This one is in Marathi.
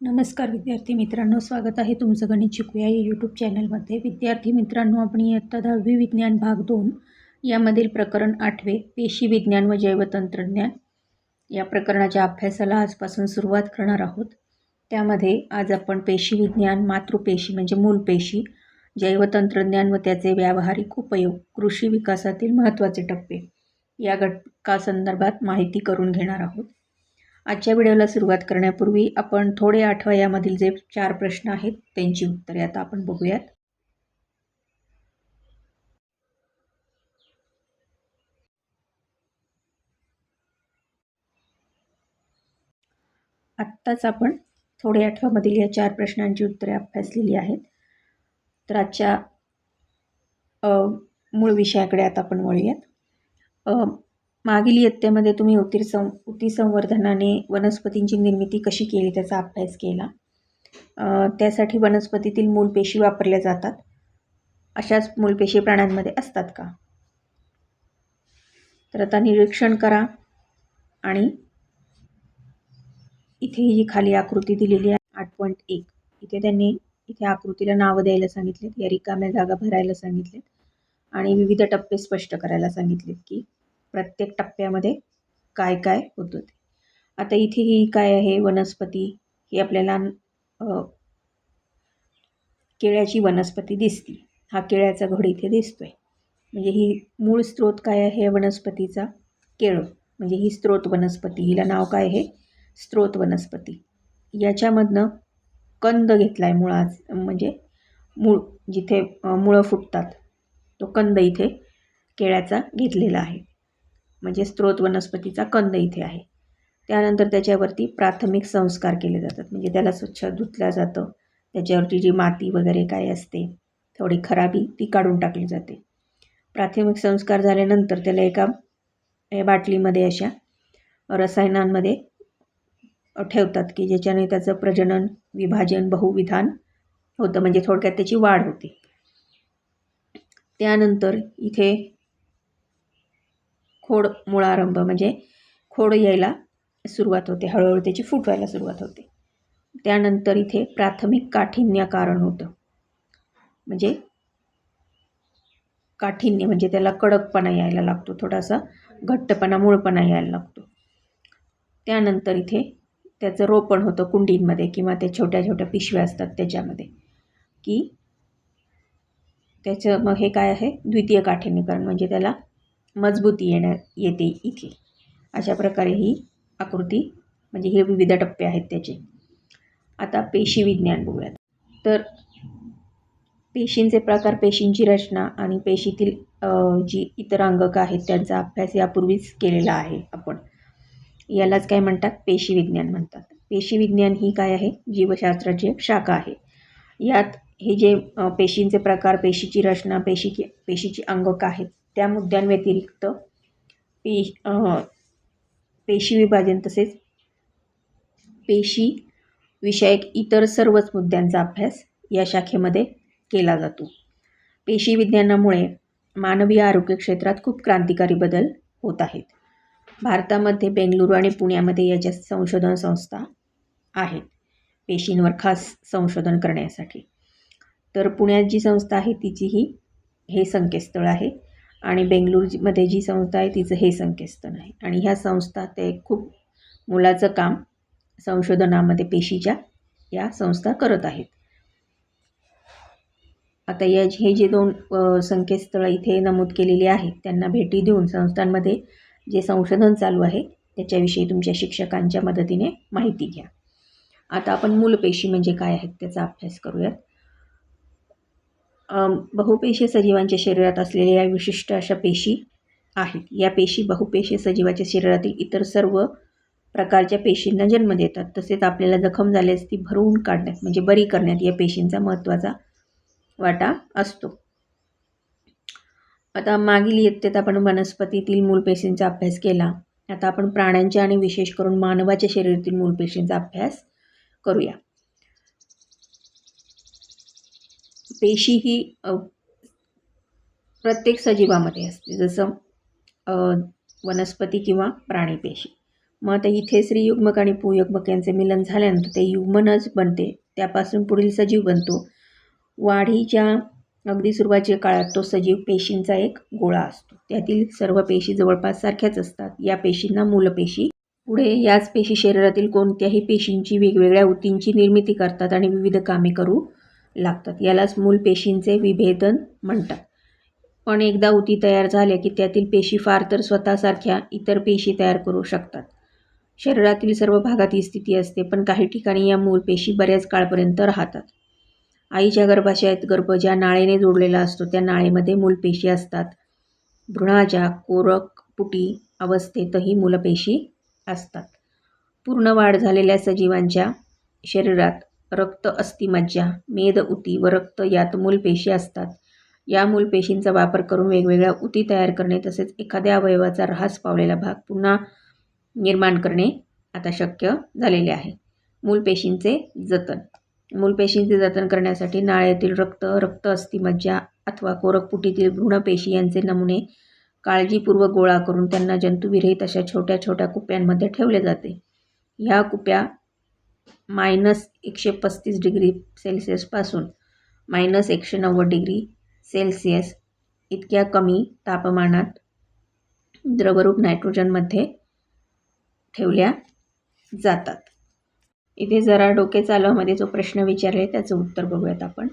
नमस्कार विद्यार्थी मित्रांनो स्वागत आहे तुमचं गणित शिकूया या यूट्यूब चॅनलमध्ये विद्यार्थी मित्रांनो आपण इयत्ता दहावी विज्ञान भाग दोन यामधील प्रकरण आठवे पेशी विज्ञान व जैवतंत्रज्ञान या प्रकरणाच्या अभ्यासाला आजपासून सुरुवात करणार आहोत. त्यामध्ये आज आपण पेशी विज्ञान मातृपेशी म्हणजे मूलपेशी जैवतंत्रज्ञान व त्याचे व्यावहारिक उपयोग कृषी विकासातील महत्त्वाचे टप्पे या घटकासंदर्भात माहिती करून घेणार आहोत. आजच्या व्हिडिओला सुरुवात करण्यापूर्वी आपण थोडे आठवा यामधील जे चार प्रश्न आहेत त्यांची उत्तरे आता आपण बघूयात. आत्ताच आपण थोडे आठवामधील या चार प्रश्नांची उत्तरे अभ्यासलेली आहेत. तर आजच्या मूळ विषयाकडे आता आपण वळूयात. मागील इयत्तेमध्ये तुम्ही उतीर सं उती संवर्धनाने वनस्पतींची निर्मिती कशी केली त्याचा अभ्यास केला. त्यासाठी वनस्पतीतील मूलपेशी वापरल्या जातात. अशाच मूलपेशी प्राण्यांमध्ये असतात का? तर आता निरीक्षण करा आणि इथे ही खाली आकृती दिलेली आहे आठ पॉईंट एक. इथे त्यांनी इथे आकृतीला नावं द्यायला सांगितलेत या रिकाम्या जागा भरायला सांगितलेत आणि विविध टप्पे स्पष्ट करायला सांगितलेत की प्रत्येक टप्प्यामध्ये काय काय होतं ते आता इथे ही काय आहे? वनस्पती ही आपल्याला केळ्याची वनस्पती दिसती. हा केळ्याचा घड इथे दिसतो आहे म्हणजे ही मूळ स्रोत काय आहे या वनस्पतीचा? केळं. म्हणजे ही स्रोत वनस्पती. हिला नाव काय आहे? स्रोत वनस्पती. याच्यामधनं कंद घेतला आहे मुळाच म्हणजे मूळ जिथे मुळं फुटतात तो कंद इथे केळ्याचा घेतलेला आहे. म्हणजे स्त्रोत वनस्पतीचा कंद इथे आहे. त्यानंतर त्याच्यावरती प्राथमिक संस्कार केले जातात. म्हणजे त्याला स्वच्छ धुतलं जातं. त्याच्यावरती जी माती वगैरे काय असते थोडी खराबी ती काढून टाकली जाते. प्राथमिक संस्कार झाल्यानंतर त्याला एका बाटलीमध्ये अशा रसायनांमध्ये ठेवतात की ज्याच्याने त्याचं प्रजनन विभाजन बहुविधान होतं. म्हणजे थोडक्यात त्याची वाढ होते. त्यानंतर इथे खोड मुळारंभ म्हणजे खोड यायला सुरुवात होते. हळूहळू त्याची फुटवायला सुरुवात होते. त्यानंतर इथे प्राथमिक काठिन्य कारण होतं. म्हणजे काठिन्य म्हणजे त्याला कडकपणा यायला लागतो. थोडासा घट्टपणा मूळपणा यायला लागतो. त्यानंतर इथे त्याचं रोपण होतं कुंडींमध्ये किंवा त्या छोट्या छोट्या पिशव्या असतात त्याच्यामध्ये. की त्याचं मग हे काय आहे? द्वितीय काठिन्यकरण म्हणजे त्याला मजबूती येणं येते इथे. अशा प्रकारे ही आकृती म्हणजे हे विविध टप्पे आहेत त्याचे. आता पेशी विज्ञान बघूयात. तर पेशींचे प्रकार पेशींची रचना आणि पेशीतील जी इतर अंगक आहेत त्यांचा अभ्यास यापूर्वीच केलेला आहे आपण. यालाच काय म्हणतात? पेशी विज्ञान म्हणतात. पेशी विज्ञान ही काय आहे? जीवशास्त्राची एक शाखा आहे. यात हे जे पेशींचे प्रकार पेशीची रचना पेशी पेशीची अंगक आहेत त्या मुद्द्यांव्यतिरिक्त पे पेशी विभाजन तसेच पेशी विषयक इतर सर्वच मुद्द्यांचा अभ्यास या शाखेमध्ये केला जातो. पेशी विज्ञानामुळे मानवी आरोग्य क्षेत्रात खूप क्रांतिकारी बदल होत आहेत. भारतामध्ये बेंगलुरू आणि पुण्यामध्ये याच्या संशोधन संस्था आहेत. पेशींवर खास संशोधन करण्यासाठी. तर पुण्यात जी संस्था आहे तिचीही हे संकेतस्थळ आहे. आणि बेंगलुरूमध्ये जी संस्था आहे तिचं हे संकेतस्थळ आहे. आणि ह्या संस्था ते खूप मुलाचं काम संशोधनामध्ये पेशीच्या या संस्था करत आहेत. आता या हे जे दोन संकेतस्थळं इथे नमूद केलेली आहेत त्यांना भेटी देऊन संस्थांमध्ये जे संशोधन चालू आहे त्याच्याविषयी तुमच्या शिक्षकांच्या मदतीने माहिती घ्या. आता आपण मूलपेशी म्हणजे काय आहेत त्याचा अभ्यास करूयात. बहुपेशी सजीवांच्या शरीरात असलेल्या या विशिष्ट अशा पेशी आहेत. या पेशी बहुपेशी सजीवाच्या शरीरातील इतर सर्व प्रकारच्या पेशींना जन्म देतात. तसेच आपल्याला जखम झाल्यास ती भरवून काढण्यात म्हणजे बरी करण्यात या पेशींचा महत्त्वाचा वाटा असतो. आता मागील इयत्तेत आपण वनस्पतीतील मूलपेशींचा अभ्यास केला. आता आपण प्राण्यांच्या आणि विशेष करून मानवाच्या शरीरातील मूलपेशींचा अभ्यास करूया. पेशी ही प्रत्येक सजीवामध्ये असते. जसं वनस्पती किंवा प्राणी पेशी. मग आता इथे स्त्रीयुग्मक आणि पुयुग्मक यांचे मिलन झाल्यानंतर ते युग्मनच बनते. त्यापासून पुढील सजीव बनतो. वाढीच्या अगदी सुरुवातीच्या काळात तो सजीव पेशींचा एक गोळा असतो. त्यातील सर्व पेशी जवळपास सारख्याच असतात. या पेशींना मूलपेशी पुढे याच पेशी शरीरातील कोणत्याही पेशींची वेगवेगळ्या ऊतींची निर्मिती करतात आणि विविध कामे करू लागतात. यालाच मूल पेशींचे विभेदन म्हणतात. पण एकदा उती तयार झाल्या की त्यातील पेशी फार तर स्वतःसारख्या इतर पेशी तयार करू शकतात. शरीरातील सर्व भागात ही स्थिती असते पण काही ठिकाणी या मूल पेशी बऱ्याच काळपर्यंत राहतात. आईच्या गर्भाशयात गर्भ ज्या नाळेने जोडलेला असतो त्या नाळेमध्ये मूलपेशी असतात. भ्रूणाच्या कोरकपुटी अवस्थेतही मूलपेशी असतात. पूर्ण वाढ झालेल्या सजीवांच्या शरीरात रक्त अस्थिमज्जा मेद उती व रक्त यात मूलपेशी असतात. या मूलपेशींचा वापर करून वेगवेगळ्या उती तयार करणे तसेच एखाद्या अवयवाचा ऱ्हास पावलेला भाग पुन्हा निर्माण करणे आता शक्य झालेले आहे. मूलपेशींचे जतन. मूलपेशींचे जतन करण्यासाठी नाळेतील रक्त रक्त अस्थिमज्जा अथवा कोरकपुटीतील भ्रूणपेशी यांचे नमुने काळजीपूर्वक गोळा करून त्यांना जंतुविरहित अशा छोट्या छोट्या कुप्यांमध्ये ठेवले जाते. ह्या कुप्या मायनस एकशे पस्तीस डिग्री सेल्सिअसपासून मायनस एकशे नव्वद डिग्री सेल्सिअस इतक्या कमी तापमानात द्रवरूप नायट्रोजनमध्ये ठेवल्या जातात. इथे जरा डोके चालवामध्ये जो प्रश्न विचारले त्याचं उत्तर बघूयात आपण.